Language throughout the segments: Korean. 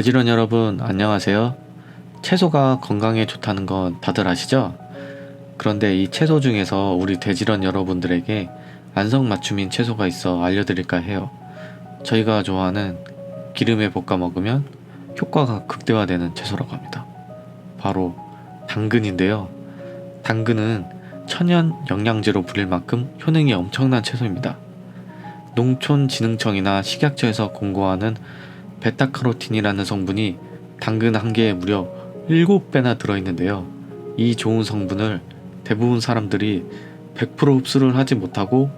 돼지런 여러분 안녕하세요. 채소가 건강에 좋다는 건 다들 아시죠? 그런데 이 채소 중에서 우리 돼지런 여러분들에게 안성맞춤인 채소가 있어 알려드릴까 해요. 저희가 좋아하는 기름에 볶아 먹으면 효과가 극대화되는 채소라고 합니다. 바로 당근인데요. 당근은 천연 영양제로 불릴 만큼 효능이 엄청난 채소입니다. 농촌진흥청이나 식약처에서 공고하는 베타카로틴이라는 성분이 당근 한 개에 무려 7배나 들어있는데요. 이 좋은 성분을 대부분 사람들이 100% 흡수를 하지 못하고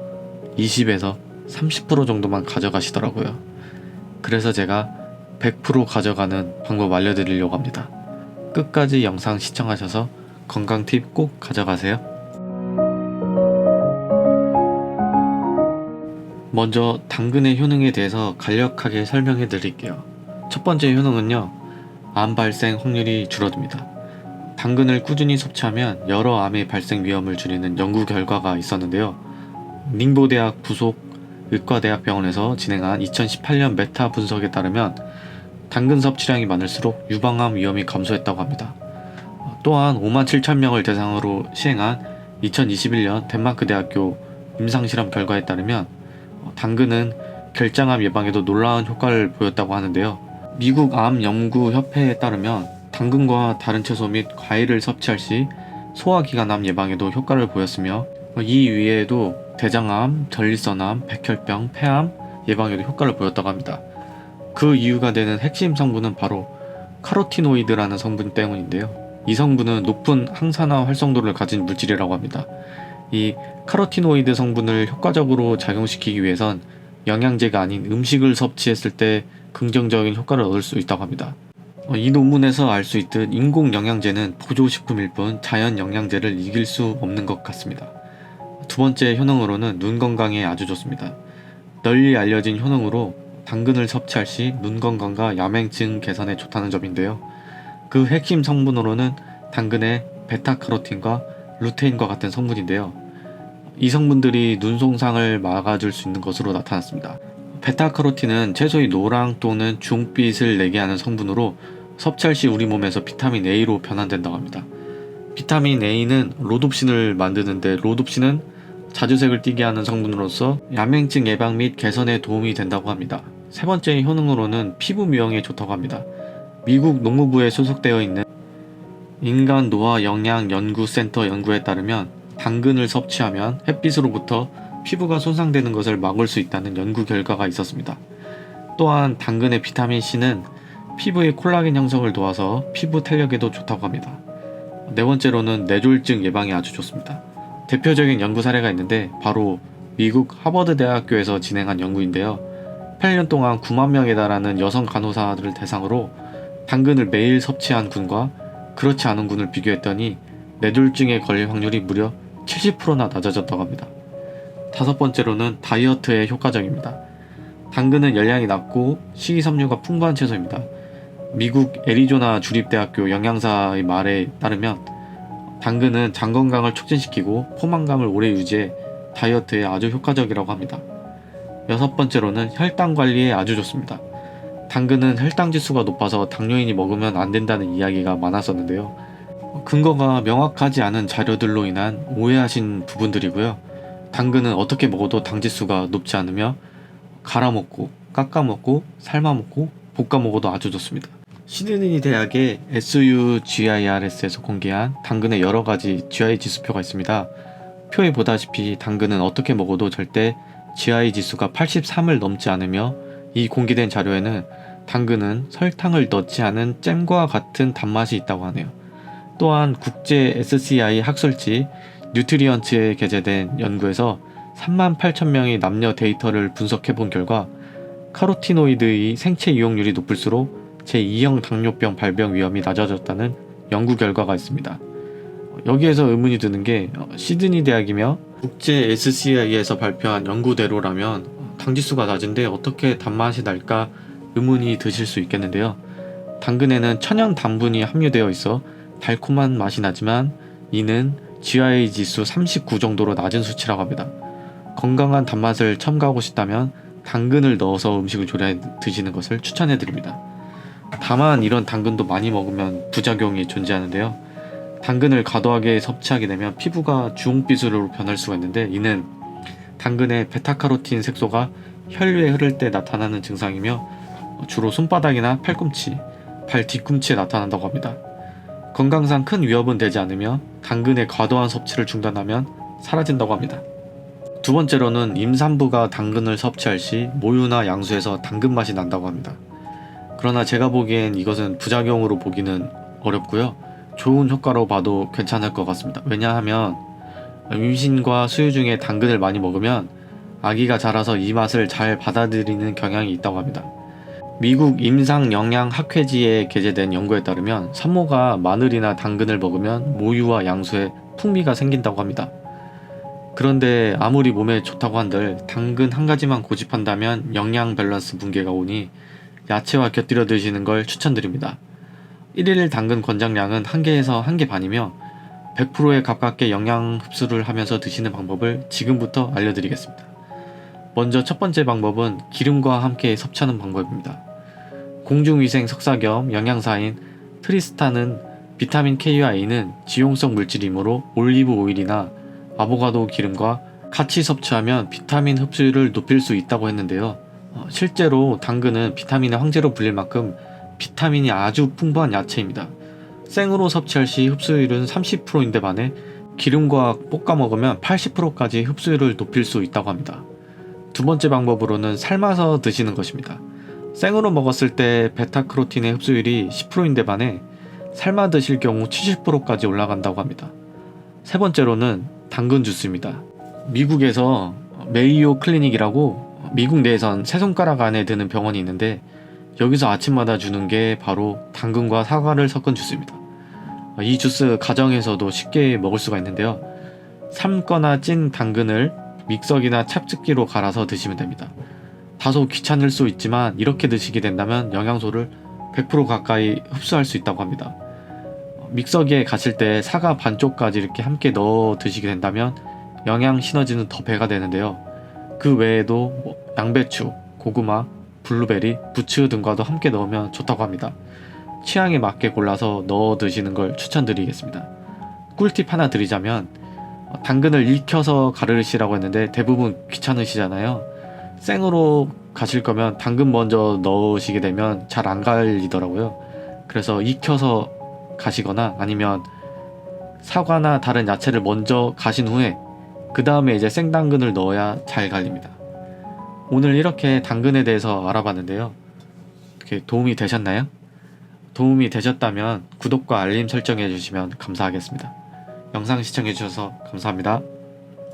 20에서 30% 정도만 가져가시더라고요. 그래서 제가 100% 가져가는 방법 알려드리려고 합니다. 끝까지 영상 시청하셔서 건강 팁 꼭 가져가세요. 먼저 당근의 효능에 대해서 간략하게 설명해 드릴게요. 첫 번째 효능은요, 암 발생 확률이 줄어듭니다. 당근을 꾸준히 섭취하면 여러 암의 발생 위험을 줄이는 연구 결과가 있었는데요. 닝보 대학 부속 의과대학병원에서 진행한 2018년 메타 분석에 따르면 당근 섭취량이 많을수록 유방암 위험이 감소했다고 합니다. 또한 5만 7천 명을 대상으로 시행한 2021년 덴마크 대학교 임상실험 결과에 따르면 당근은 결장암 예방에도 놀라운 효과를 보였다고 하는데요. 미국 암 연구 협회에 따르면 당근과 다른 채소 및 과일을 섭취할 시 소화기관암 예방에도 효과를 보였으며 이 위에도 대장암, 전립선암, 백혈병, 폐암 예방에도 효과를 보였다고 합니다. 그 이유가 되는 핵심 성분은 바로 카로티노이드라는 성분 때문인데요. 이 성분은 높은 항산화 활성도를 가진 물질이라고 합니다. 이 카로티노이드 성분을 효과적으로 작용시키기 위해선 영양제가 아닌 음식을 섭취했을 때 긍정적인 효과를 얻을 수 있다고 합니다. 어, 이 논문에서 알 수 있듯 인공 영양제는 보조식품일 뿐 자연 영양제를 이길 수 없는 것 같습니다. 두 번째 효능으로는 눈 건강에 아주 좋습니다. 널리 알려진 효능으로 당근을 섭취할 시 눈 건강과 야맹증 개선에 좋다는 점인데요. 그 핵심 성분으로는 당근의 베타카로틴과 루테인과 같은 성분인데요. 이 성분들이 눈 손상을 막아줄 수 있는 것으로 나타났습니다. 베타카로틴은 채소의 노랑 또는 중빛을 내게 하는 성분으로 섭취할 시 우리 몸에서 비타민 A로 변환된다고 합니다. 비타민 A는 로둑신을 만드는데 로둑신은 자주색을 띠게 하는 성분으로서 야맹증 예방 및 개선에 도움이 된다고 합니다. 세 번째 효능으로는 피부 미용에 좋다고 합니다. 미국 농무부에 소속되어 있는 인간 노화 영양 연구센터 연구에 따르면 당근을 섭취하면 햇빛으로부터 피부가 손상되는 것을 막을 수 있다는 연구 결과가 있었습니다. 또한 당근의 비타민 C는 피부의 콜라겐 형성을 도와서 피부 탄력에도 좋다고 합니다. 네 번째로는 뇌졸중 예방에 아주 좋습니다. 대표적인 연구 사례가 있는데 바로 미국 하버드 대학교에서 진행한 연구인데요. 8년 동안 9만 명에 달하는 여성 간호사들을 대상으로 당근을 매일 섭취한 군과 그렇지 않은 군을 비교했더니 뇌졸중에 걸릴 확률이 무려 70%나 낮아졌다고 합니다. 다섯 번째로는 다이어트에 효과적입니다. 당근은 열량이 낮고 식이섬유가 풍부한 채소입니다. 미국 애리조나 주립대학교 영양사의 말에 따르면 당근은 장 건강을 촉진시키고 포만감을 오래 유지해 다이어트에 아주 효과적이라고 합니다. 여섯 번째로는 혈당 관리에 아주 좋습니다. 당근은 혈당 지수가 높아서 당뇨인이 먹으면 안 된다는 이야기가 많았었는데요. 근거가 명확하지 않은 자료들로 인한 오해하신 부분들이고요. 당근은 어떻게 먹어도 당 지수가 높지 않으며 갈아 먹고 깎아 먹고 삶아 먹고 볶아 먹어도 아주 좋습니다. 시드니 대학의 SUGIRS에서 공개한 당근의 여러 가지 GI 지수표가 있습니다. 표에 보다시피 당근은 어떻게 먹어도 절대 GI 지수가 83을 넘지 않으며 이 공개된 자료에는 당근은 설탕을 넣지 않은 잼과 같은 단맛이 있다고 하네요. 또한 국제 SCI 학술지 뉴트리언츠에 게재된 연구에서 3만 8천 명의 남녀 데이터를 분석해 본 결과 카로티노이드의 생체 이용률이 높을수록 제2형 당뇨병 발병 위험이 낮아졌다는 연구 결과가 있습니다. 여기에서 의문이 드는 게 어, 시드니 대학이며 국제 SCI에서 발표한 연구대로라면 당지수가 낮은데 어떻게 단맛이 날까 의문이 드실 수 있겠는데요. 당근에는 천연 당분이 함유되어 있어 달콤한 맛이 나지만 이는 GI 지수 39 정도로 낮은 수치라고 합니다. 건강한 단맛을 첨가하고 싶다면 당근을 넣어서 음식을 조리해 드시는 것을 추천해 드립니다. 다만 이런 당근도 많이 먹으면 부작용이 존재하는데요. 당근을 과도하게 섭취하게 되면 피부가 주홍빛으로 변할 수가 있는데 이는 당근의 베타카로틴 색소가 혈류에 흐를 때 나타나는 증상이며 주로 손바닥이나 팔꿈치, 발 뒤꿈치에 나타난다고 합니다. 건강상 큰 위협은 되지 않으며 당근의 과도한 섭취를 중단하면 사라진다고 합니다. 두 번째로는 임산부가 당근을 섭취할 시 모유나 양수에서 당근 맛이 난다고 합니다. 그러나 제가 보기엔 이것은 부작용으로 보기는 어렵고요. 좋은 효과로 봐도 괜찮을 것 같습니다. 왜냐하면 임신과 수유 중에 당근을 많이 먹으면 아기가 자라서 이 맛을 잘 받아들이는 경향이 있다고 합니다. 미국 임상영양학회지에 게재된 연구에 따르면 산모가 마늘이나 당근을 먹으면 모유와 양수에 풍미가 생긴다고 합니다. 그런데 아무리 몸에 좋다고 한들 당근 한 가지만 고집한다면 영양 밸런스 붕괴가 오니 야채와 곁들여 드시는 걸 추천드립니다. 1일 당근 권장량은 1개에서 1개 반이며 100%에 가깝게 영양 흡수를 하면서 드시는 방법을 지금부터 알려드리겠습니다. 먼저 첫 번째 방법은 기름과 함께 섭취하는 방법입니다. 공중위생 석사 겸 영양사인 트리스타는 비타민 K와 A는 지용성 물질이므로 올리브 오일이나 아보가도 기름과 같이 섭취하면 비타민 흡수율을 높일 수 있다고 했는데요. 어, 실제로 당근은 비타민의 황제로 불릴 만큼 비타민이 아주 풍부한 야채입니다. 생으로 섭취할 시 흡수율은 30%인데 반해 기름과 볶아 먹으면 80%까지 흡수율을 높일 수 있다고 합니다. 두 번째 방법으로는 삶아서 드시는 것입니다. 생으로 먹었을 때 베타크로틴의 흡수율이 10%인데 반해 삶아 드실 경우 70%까지 올라간다고 합니다. 세 번째로는 당근 주스입니다. 미국에서 메이오 클리닉이라고 미국 내에선 세 손가락 안에 드는 병원이 있는데 여기서 아침마다 주는 게 바로 당근과 사과를 섞은 주스입니다. 이 주스 가정에서도 쉽게 먹을 수가 있는데요. 삶거나 찐 당근을 믹서기나 찹즙기로 갈아서 드시면 됩니다. 다소 귀찮을 수 있지만 이렇게 드시게 된다면 영양소를 100% 가까이 흡수할 수 있다고 합니다. 믹서기에 가실 때 사과 반쪽까지 이렇게 함께 넣어 드시게 된다면 영양 시너지는 더 배가 되는데요. 그 외에도 뭐 양배추, 고구마, 블루베리, 부츠 등과도 함께 넣으면 좋다고 합니다. 취향에 맞게 골라서 넣어 드시는 걸 추천드리겠습니다. 꿀팁 하나 드리자면 어, 당근을 익혀서 가르시라고 했는데 대부분 귀찮으시잖아요. 생으로 가실 거면 당근 먼저 넣으시게 되면 잘 안 갈리더라고요. 그래서 익혀서 가시거나 아니면 사과나 다른 야채를 먼저 가신 후에 그 다음에 이제 생당근을 넣어야 잘 갈립니다. 오늘 이렇게 당근에 대해서 알아봤는데요. 어떻게 도움이 되셨나요? 도움이 되셨다면 구독과 알림 설정해 주시면 감사하겠습니다. 영상 시청해 주셔서 감사합니다.